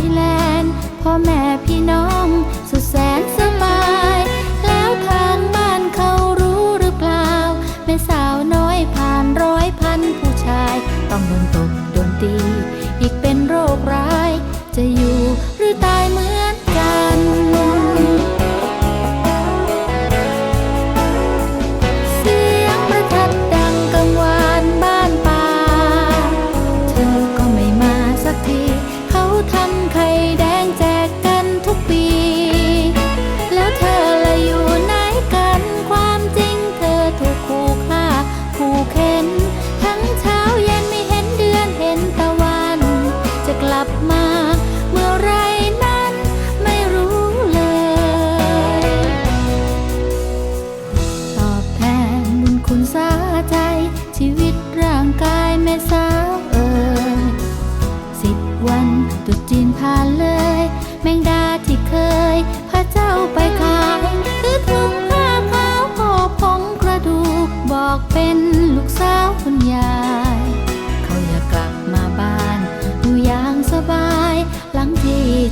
ยแลนด์พ่อแม่พี่น้องสุดแสนสบาย แล้วทางบ้านเขารู้หรือเปล่าแม่สาวน้อยผ่านร้อยพันผู้ชาย ต้องโดนตบโดนตี กลับมา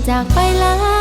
จากไปหลา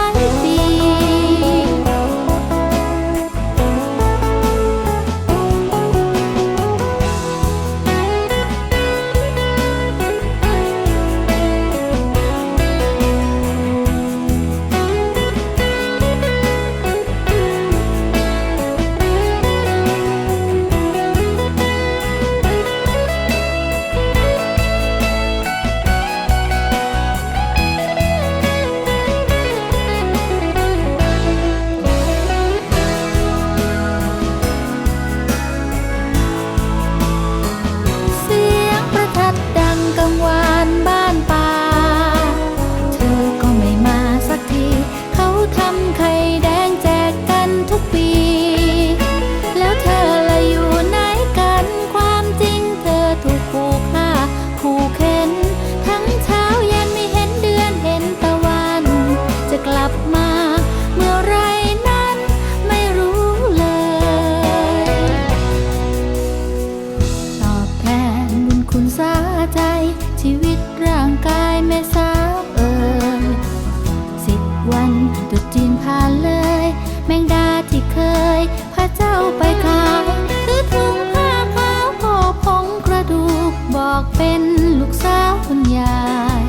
ำไข่แดงแจกกันทุกปี แล้วเธอละอยู่ไหนกันความจริงเธอถูกขู่ฆ่าขู่เข็น ทั้งเช้าเย็นไม่เห็นเดือนเห็นตะวัน จะกลับมาเมื่อไรนั้นไม่รู้เลย ตอบแทนบุญคุณสาใจ ชีวิตร่างกายแม่สา เคยพาเจ้าไปขายคือถุงผ้าขาวพ่อผงกระดูกบอกเป็นลูกสาวคุณยาย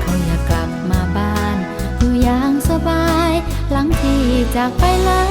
เขาอยากกลับมาบ้าน อยู่อย่างสบาย หลังที่จากไปแล้ว